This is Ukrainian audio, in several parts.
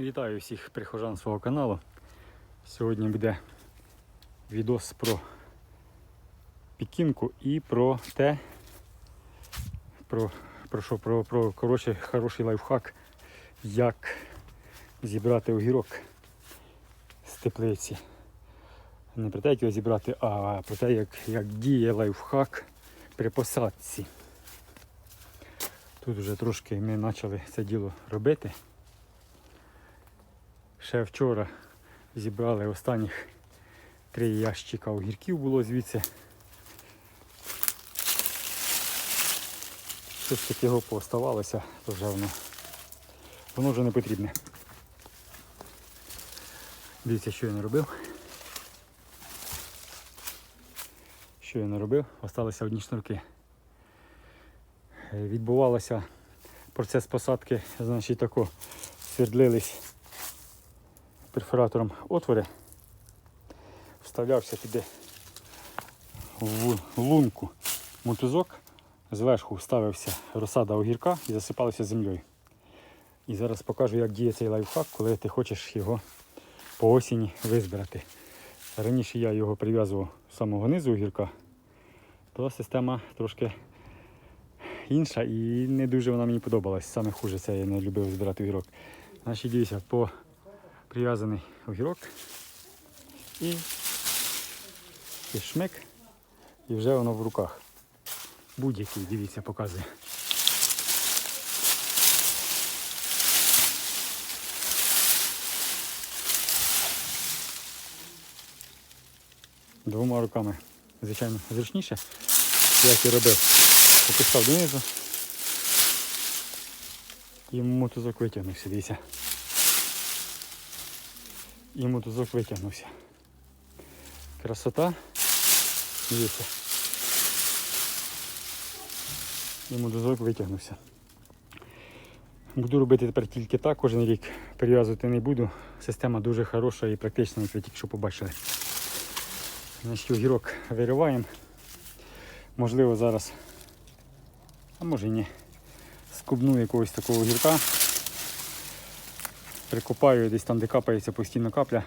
Вітаю всіх прихожан свого каналу. Сьогодні буде відос про пікінку і про те, про, про що, про, про коротше, хороший лайфхак, як зібрати огірок з теплиці. Не про те, як його зібрати, а про те, як, як діє лайфхак при посадці. Тут вже трошки ми почали це діло робити. Ще вчора зібрали останніх три ящика огірків було звідси. Щось таке його пооставалося, то вже воно, воно вже не потрібне. Дивіться, що я не робив. Що я не робив, осталися одні шнурки. Е, Відбувалося процес посадки, значить тако свердлились перфоратором отвори, вставлявся туди в лунку мотузок, зверху вставився розсада огірка і засипалося землею. І зараз покажу, як діє цей лайфхак, коли ти хочеш його по осені визбирати. Раніше я його прив'язував з самого низу огірка, то система трошки інша і не дуже вона мені подобалась. Саме хуже це я не любив збирати огірок. Значить, дивіться, по прив'язаний огірок і, і шмик, і вже воно в руках. Будь-який, дивіться, показує. Двома руками, звичайно, зручніше, як і робив. Опускав донизу і мотузок витягнувся, дивіться і мотузок витягнувся. Красота. Дивіться. І мотузок витягнувся. Буду робити тепер тільки так, кожен рік прив'язувати не буду. Система дуже хороша і практична, як ви тільки що побачили. Значить, огірок вириваємо. Можливо, зараз, а може і ні, скубну якогось такого огірка прикопаю десь там, де капається постійно капля.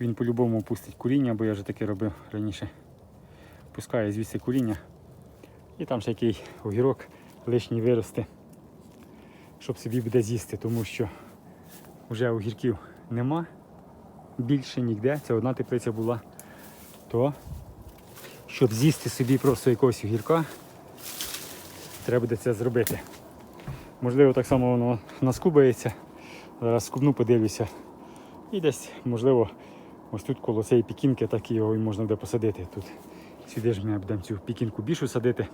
Він по-любому пустить куріння, бо я вже таке робив раніше. Пускає звідси куріння. І там ще який огірок лишній виросте, щоб собі буде з'їсти, тому що вже огірків нема більше ніде. Це одна теплиця була. То, щоб з'їсти собі просто якогось огірка, треба буде це зробити. Можливо, так само воно наскубається. Зараз скубну, подивлюся. І десь, можливо, ось тут коло цієї пікінки, так і його і можна буде посадити. Тут сюди ж ми будемо цю пікінку більшу садити,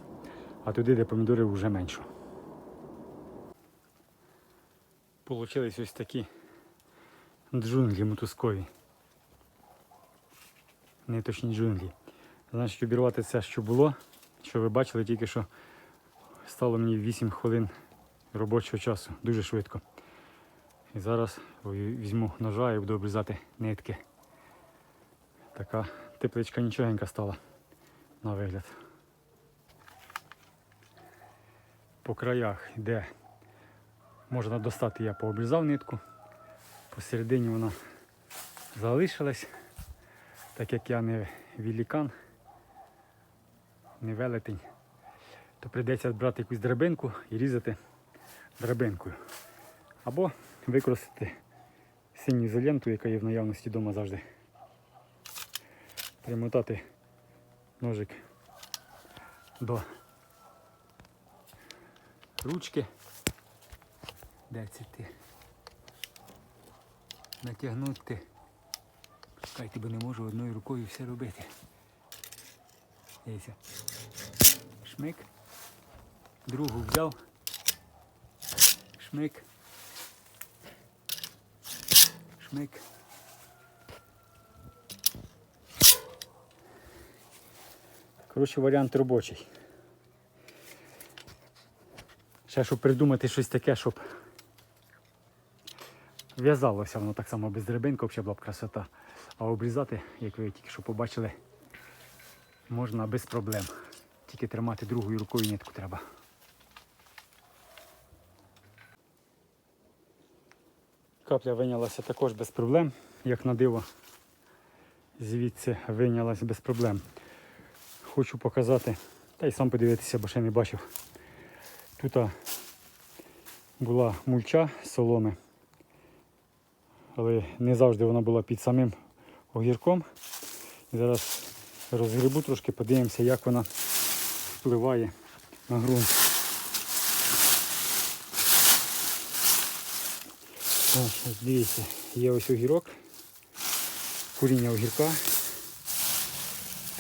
а туди, де помідори, вже меншу. Получились ось такі джунглі мотузкові. Не точні джунглі. Значить, обірвати це, що було, що ви бачили, тільки що стало мені 8 хвилин робочого часу. Дуже швидко. І зараз візьму ножа і буду обрізати нитки. Така тепличка нічогенька стала на вигляд. По краях, де можна достати, я пообрізав нитку. Посередині вона залишилась, так як я не вілікан, не велетень, то прийдеться брати якусь драбинку і різати драбинкою. Або використати синю ізоленту, яка є в наявності вдома завжди. Примотати ножик до ручки. Де це ти? Натягнути. Чекайте, бо не можу одною рукою все робити. Дивіться. Шмик. Другу взяв. Шмик. Шмик. Коротше, варіант робочий. Ще щоб придумати щось таке, щоб в'язалося воно так само без драбинки, взагалі була б красота. А обрізати, як ви тільки що побачили, можна без проблем. Тільки тримати другою рукою нитку треба. Капля вийнялася також без проблем, як на диво. Звідси вийнялась без проблем. Хочу показати, та й сам подивитися, бо ще не бачив. Тут була мульча соломи, але не завжди вона була під самим огірком. І зараз розгребу трошки, подивимося, як вона впливає на ґрунт. Ось, дивіться, є ось огірок, куріння огірка.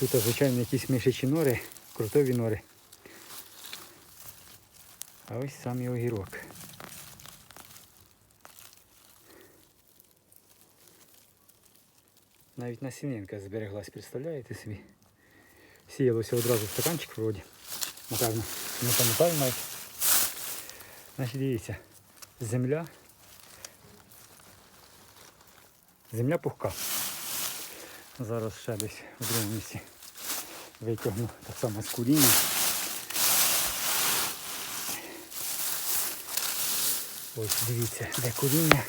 Тут, звичайно, якісь мишачі нори, крутові нори. А ось сам і огірок. Навіть насінинка збереглась, представляєте собі? Сіялося одразу в стаканчик вроді. Напевно, не пам'ятаю навіть. Значить, дивіться, земля. Земля пухка. Зараз ще десь в другому місці витягну так само з куріння. Ось дивіться, де куріння.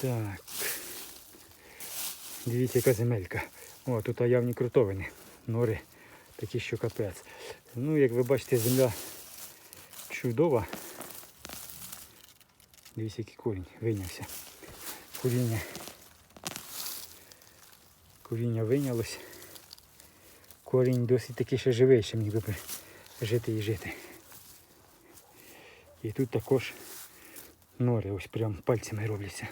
Так. Дивіться, яка земелька. О, тут явні крутовини. Нори такі, що капець. Ну, як ви бачите, земля чудова. Дивіться, який корінь вийнявся. Коріння. Коріння вийнялось. Корінь досить таки ще живий, ще міг би жити і жити. І тут також нори ось прям пальцями робляться.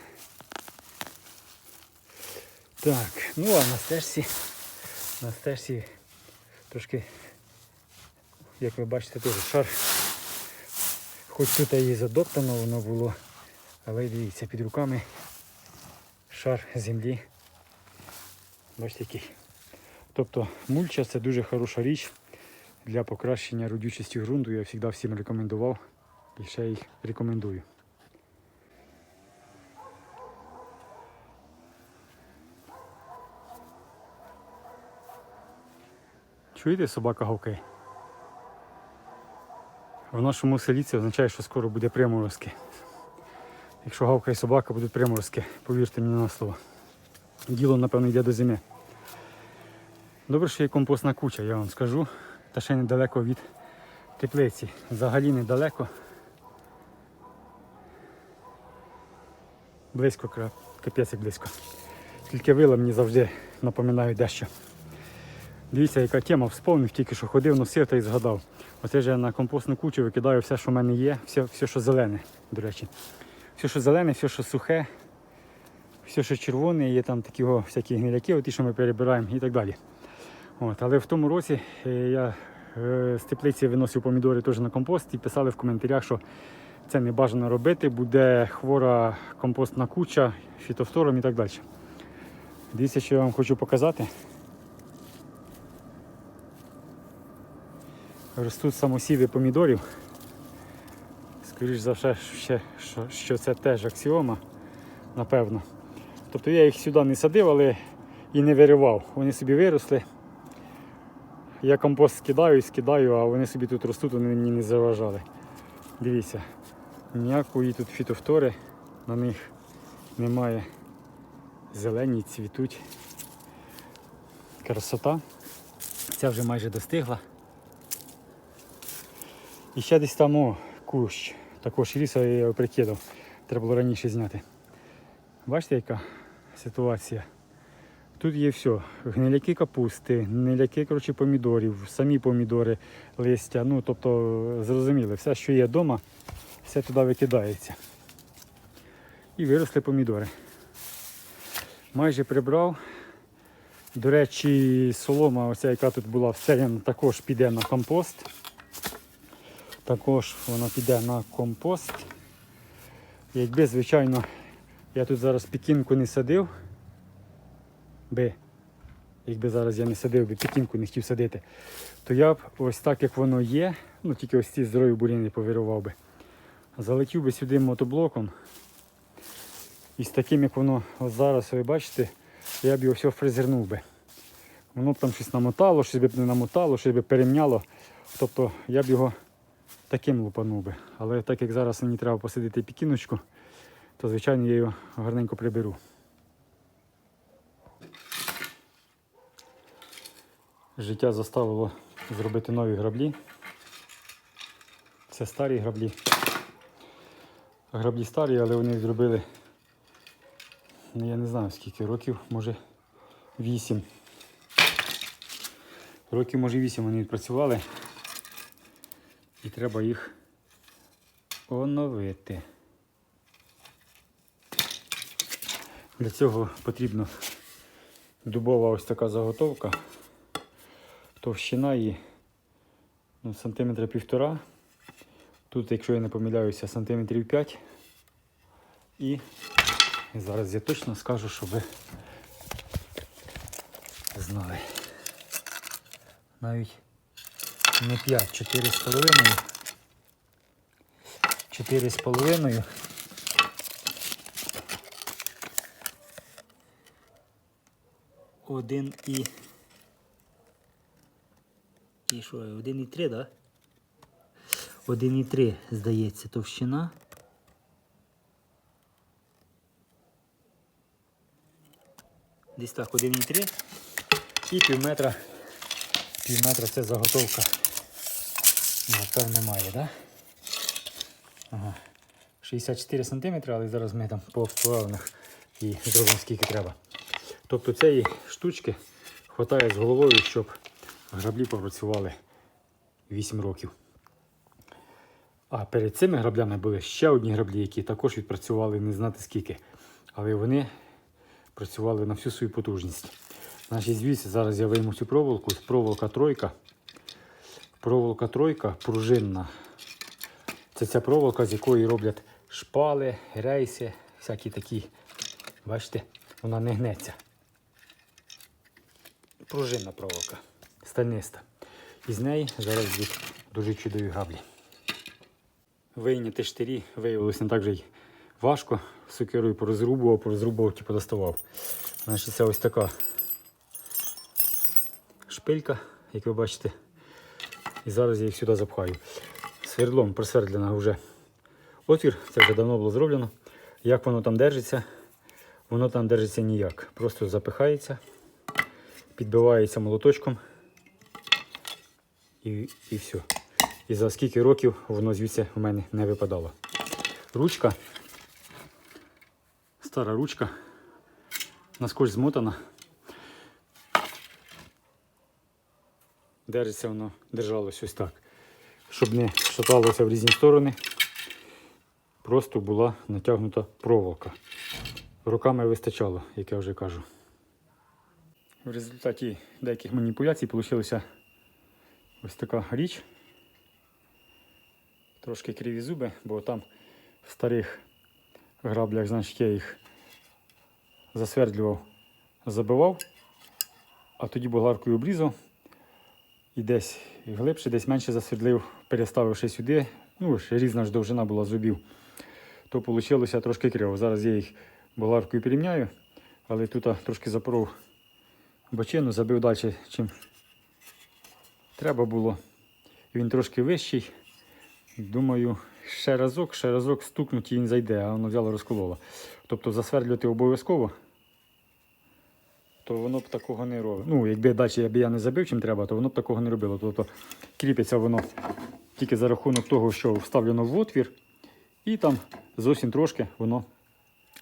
Так, ну а на стежці, на стежці трошки, як ви бачите, теж шар. Хоч тут і задоптано воно було, але дивіться, під руками шар землі. Бачите який. Тобто мульча це дуже хороша річ для покращення родючості ґрунту. Я завжди всім рекомендував і ще їх рекомендую. Чуєте, собака гавкає? В нашому селі це означає, що скоро буде приморозки. Якщо гавкає собака, будуть приморозки, повірте мені на слово. Діло, напевно, йде до зими. Добре, що є компостна куча, я вам скажу. Та ще недалеко від теплиці. Взагалі недалеко. Близько, капець як близько. Тільки вила мені завжди напоминають дещо. Дивіться, яка тема, вспомнив, тільки що ходив, носив та й згадав. Оце ж я на компостну кучу викидаю все, що в мене є, все, все що зелене, до речі. Все, що зелене, все, що сухе, все, що червоне, є там такі о, всякі гниляки, ті, що ми перебираємо і так далі. От, але в тому році е, я е, з теплиці виносив помідори теж на компост і писали в коментарях, що це не бажано робити, буде хвора компостна куча, фітофтором і так далі. Дивіться, що я вам хочу показати. Ростуть самосіви помідорів. Скоріш за все, ще, що це теж аксіома, напевно. Тобто я їх сюди не садив, але і не виривав. Вони собі виросли. Я компост скидаю і скидаю, а вони собі тут ростуть, вони мені не заважали. Дивіться, ніякої тут фітофтори на них немає. Зелені цвітуть. Красота. Ця вже майже достигла. І ще десь там о, кущ. Також лісу я його прикидав. Треба було раніше зняти. Бачите, яка ситуація? Тут є все. Гниляки капусти, гниляки коротше, помідорів, самі помідори, листя. Ну, тобто, зрозуміли, все, що є вдома, все туди викидається. І виросли помідори. Майже прибрав. До речі, солома, оця, яка тут була вселена, також піде на компост. Також вона піде на компост. Якби, звичайно, я тут зараз пікінку не садив, би, якби зараз я не садив, би пікінку не хотів садити, то я б ось так, як воно є, ну тільки ось ці здорові буріни повирував би. Залетів би сюди мотоблоком. І з таким, як воно ось зараз, ви бачите, я б його все фрезернув би. Воно б там щось намотало, щось би не намотало, щось би перемняло. Тобто я б його таким лупанув би. Але так як зараз мені треба посадити пікіночку, то звичайно я його гарненько приберу. Життя заставило зробити нові граблі. Це старі граблі. Граблі старі, але вони зробили, ну я не знаю скільки років, може 8. Років, може 8 вони відпрацювали. І треба їх оновити. Для цього потрібно дубова ось така заготовка. Товщина її ну, сантиметра півтора. Тут, якщо я не помиляюся, сантиметрів 5. І зараз я точно скажу, щоб ви знали. Навіть не 5, 4 з половиною. 4 з половиною. Один і. І що, один і три, так? Один і три, здається, товщина. Десь так, один і три. І пів метра. Пів метра це заготовка. Напевно, має, так? Да? Ага. 64 см, але зараз ми там по плавнах і зробимо скільки треба. Тобто цієї штучки вистачає з головою, щоб граблі попрацювали 8 років. А перед цими граблями були ще одні граблі, які також відпрацювали не знати скільки. Але вони працювали на всю свою потужність. Значить, звідси зараз я вийму цю проволоку. Проволока тройка. Проволока тройка пружинна. Це ця проволока, з якої роблять шпали, рейси, всякі такі. Бачите, вона не гнеться. Пружинна проволока. Стальниста. І з неї зараз будуть дуже чудові граблі. Вийняти штирі виявилося не так же й важко. Сокирою порозрубував, порозрубував, типу доставав. Значить, це ось така шпилька, як ви бачите. І зараз я їх сюди запхаю. Свердлом просвердлена вже отвір, це вже давно було зроблено. Як воно там держиться? Воно там держиться ніяк. Просто запихається, підбивається молоточком і, і все. І за скільки років воно звідси в мене не випадало. Ручка, стара ручка, наскось змотана. Держиться воно, держалось ось так. Щоб не шаталося в різні сторони, просто була натягнута проволока. Руками вистачало, як я вже кажу. В результаті деяких маніпуляцій вийшла ось така річ. Трошки криві зуби, бо там в старих граблях, значить, я їх засвердлював, забивав, а тоді болгаркою обрізав і десь глибше, десь менше засвердлив, переставивши сюди. Ну, ж різна ж довжина була зубів. То вийшло трошки криво. Зараз я їх болгаркою порівняю, але тут трошки запоров бочину, забив далі, чим треба було. Він трошки вищий. Думаю, ще разок, ще разок стукнуть і він зайде, а воно взяло розкололо. Тобто засвердлювати обов'язково, то воно б такого не робить. Ну, якби далі якби я не забив чим треба, то воно б такого не робило. Тобто кріпиться воно тільки за рахунок того, що вставлено в отвір, і там зовсім трошки воно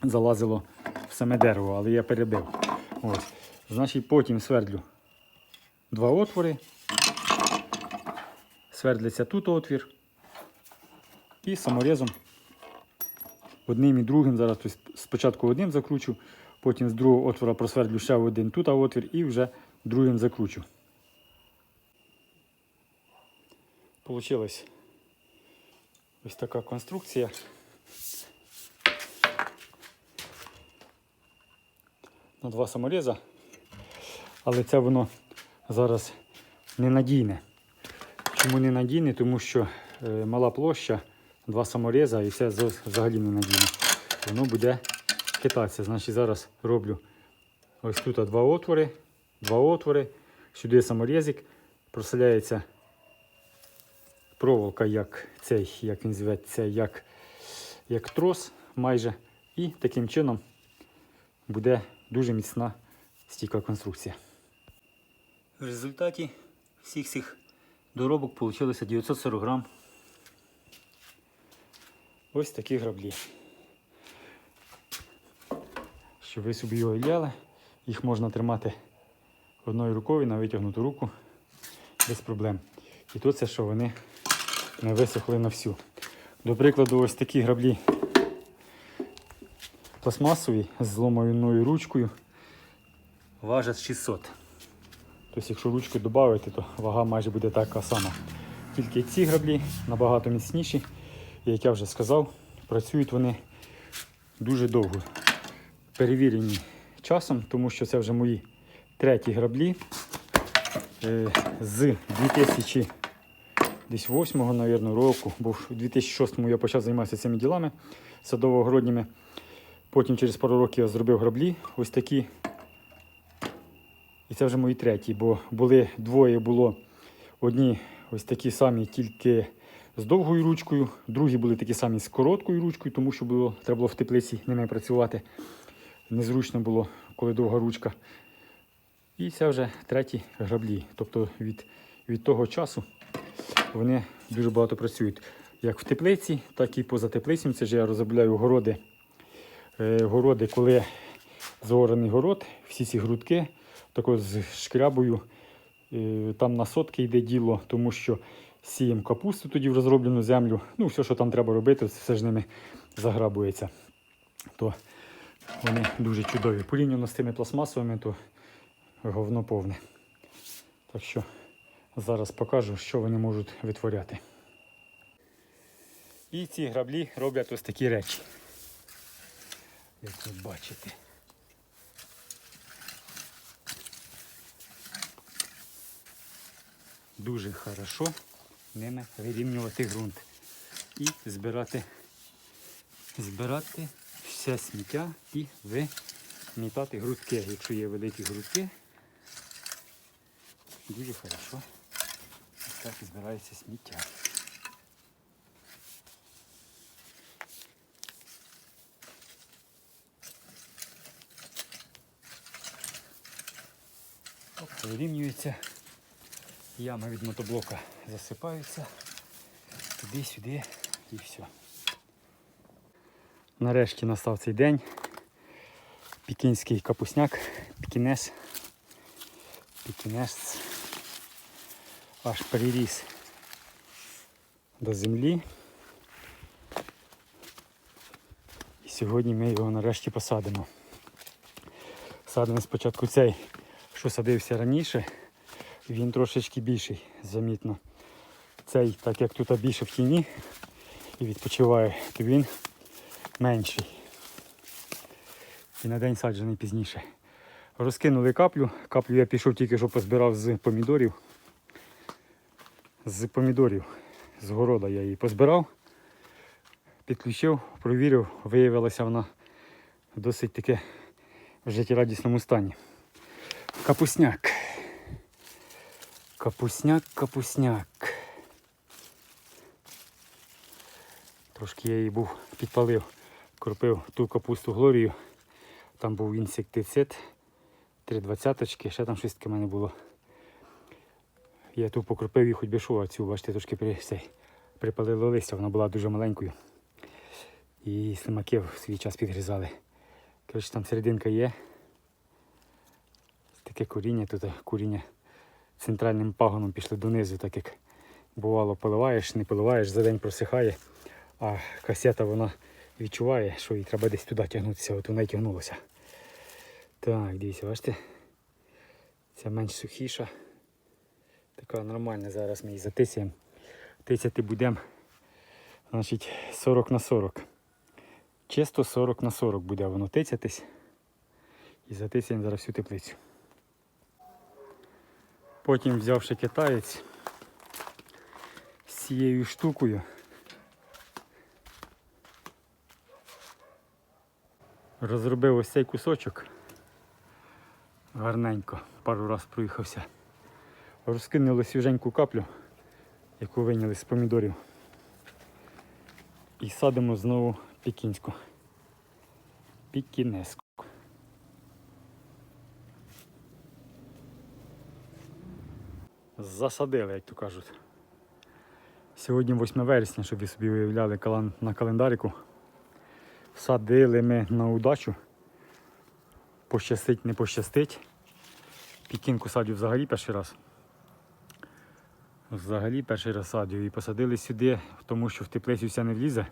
залазило в саме дерево, але я перебив. Ось. Значить, потім свердлю два отвори. Свердлиться тут отвір. І саморізом одним і другим. Зараз тобто, спочатку одним закручу, потім з другого отвора просвердлю ще один тут отвір і вже другим закручу. Получилась ось така конструкція. На два саморіза. Але це воно зараз ненадійне. Чому ненадійне? Тому що е, мала площа, два саморіза і зо- взагалі ненадійне. Воно буде хитатися. Значить, зараз роблю ось тут два отвори, два отвори, сюди саморізик, проселяється проволока, як цей, як він зветься, як, як трос майже. І таким чином буде дуже міцна стійка конструкція. В результаті всіх цих доробок вийшло 940 грам. Ось такі граблі. Щоб ви собі його уявляли, їх можна тримати одною рукою на витягнуту руку без проблем. І то це, що вони не висохли на всю. До прикладу, ось такі граблі пластмасові з зломаною ручкою важать 600. Тобто, якщо ручку додати, то вага майже буде така сама. Тільки ці граблі набагато міцніші. І як я вже сказав, працюють вони дуже довго. Перевірені часом, тому що це вже мої треті граблі. Е, З 2008 навірно, року, бо в 2006 я почав займатися цими ділами садово-огородніми. Потім через пару років я зробив граблі ось такі. І це вже мої треті, бо були двоє було одні ось такі самі, тільки з довгою ручкою, другі були такі самі з короткою ручкою, тому що було, треба було в теплиці ними працювати. Незручно було, коли довга ручка. І це вже треті граблі. Тобто від, від того часу вони дуже багато працюють. Як в теплиці, так і поза теплицями. Це ж я розробляю городи. Е, городи, коли заораний город, всі ці грудки, тако з шкрябою. Е, Там на сотки йде діло, тому що сіємо капусту тоді в розроблену землю. Ну, все, що там треба робити, все ж ними заграбується. То вони дуже чудові. Порівняно з тими пластмасовими, то говно повне. Так що зараз покажу, що вони можуть витворяти. І ці граблі роблять ось такі речі. Як ви бачите. Дуже хорошо ними вирівнювати ґрунт і збирати, збирати все сміття і вимітати грудки. Якщо є великі грудки, дуже хорошо ось так збирається сміття. Вирівнюється. Ями від мотоблока засипаються туди-сюди і все. Нарешті настав цей день. Пікінський капусняк, пікінес. Пікінес аж переріс до землі. І сьогодні ми його нарешті посадимо. Садимо спочатку цей, що садився раніше. Він трошечки більший, замітно. Цей, так як тут більше в тіні і відпочиває, то він менший. І на день саджений пізніше. Розкинули каплю. Каплю я пішов тільки що позбирав з помідорів. З помідорів. З города я її позбирав, підключив, провірив, виявилася вона в досить таки в життєрадісному стані. Капусняк. Капусняк, капусняк. Трошки я її був підпалив, кропив ту капусту Глорію. Там був інсектицид, три двадцяточки, ще там щось таке в мене було. Я ту покропив і хоч би що, а цю, бачите, трошки при, цей, припалило листя, вона була дуже маленькою. І слимаки в свій час підгризали. Коротше, там серединка є. Таке коріння, тут коріння центральним пагоном пішли донизу, так як бувало, поливаєш, не поливаєш, за день просихає, а касета вона відчуває, що їй треба десь туди тягнутися, от вона й тягнулася. Так, дивіться, бачите? Ця менш сухіша. Така нормальна, зараз ми її затисуємо. Тисяти будемо значить, 40 на 40. Чисто 40 на 40 буде воно тицятись. І затисуємо зараз всю теплицю. Потім взявши китаєць з цією штукою. Розробив ось цей кусочок. Гарненько, пару раз проїхався. Розкинули свіженьку каплю. яку вийняли з помідорів. І садимо знову пікінську. Пікінеску. Засадили, як то кажуть. Сьогодні 8 вересня, щоб ви собі уявляли на календарику. Садили ми на удачу. Пощастить, не пощастить. Пікінку садю взагалі перший раз. Взагалі перший раз садю. І посадили сюди, тому що в теплицю вся не влізе.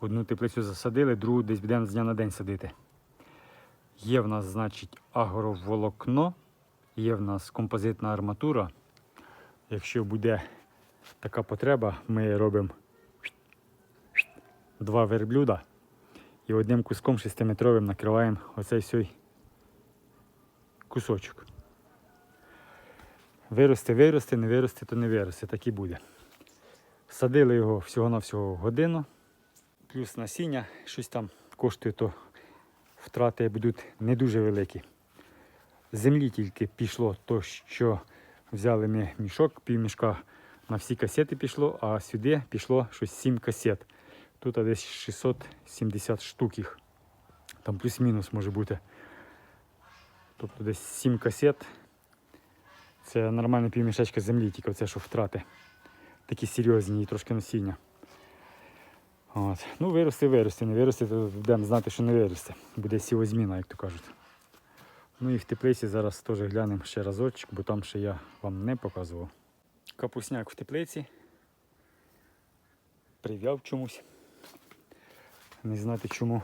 Одну теплицю засадили, другу десь будемо з дня на день садити. Є в нас, значить, агроволокно, є в нас композитна арматура. Якщо буде така потреба, ми робимо два верблюда і одним куском 6-метровим накриваємо оцей сей кусочок. Виросте, виросте, не виросте, то не виросте, так і буде. Садили його всього-навсього годину, плюс насіння, щось там коштує, то втрати будуть не дуже великі. Землі тільки пішло то, що взяли ми мішок, півмішка на всі касети пішло, а сюди пішло щось 7 касет. Тут десь 670 штук їх. Там плюс-мінус може бути. Тобто десь 7 касет. Це нормальна півмішечка землі, тільки це, що втрати. Такі серйозні і трошки насіння. От. Ну, виросте, виросте, не виросте, то будемо знати, що не виросте. Буде сівозміна, як то кажуть. Ну і в теплиці зараз теж глянемо ще разочок, бо там ще я вам не показував. Капусняк в теплиці. Прив'яв чомусь. Не знати чому.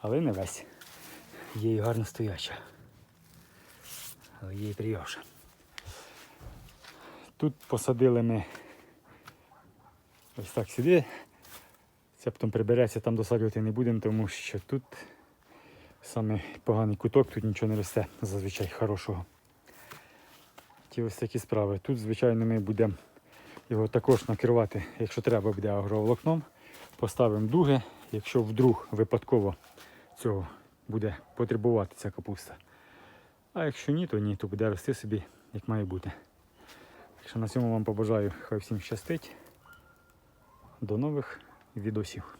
Але не весь. Є і гарно стояча. Але є і прив'явша. Тут посадили ми ось так сюди. Це потім прибереться, там досаджувати не будемо, тому що тут саме поганий куток, тут нічого не росте зазвичай хорошого. Ті ось такі справи. Тут, звичайно, ми будемо його також накривати, якщо треба буде агроволокном. Поставимо дуги, якщо вдруг випадково цього буде потребувати ця капуста. А якщо ні, то ні, то буде рости собі, як має бути. Так що на цьому вам побажаю, хай всім щастить. До нових відосів.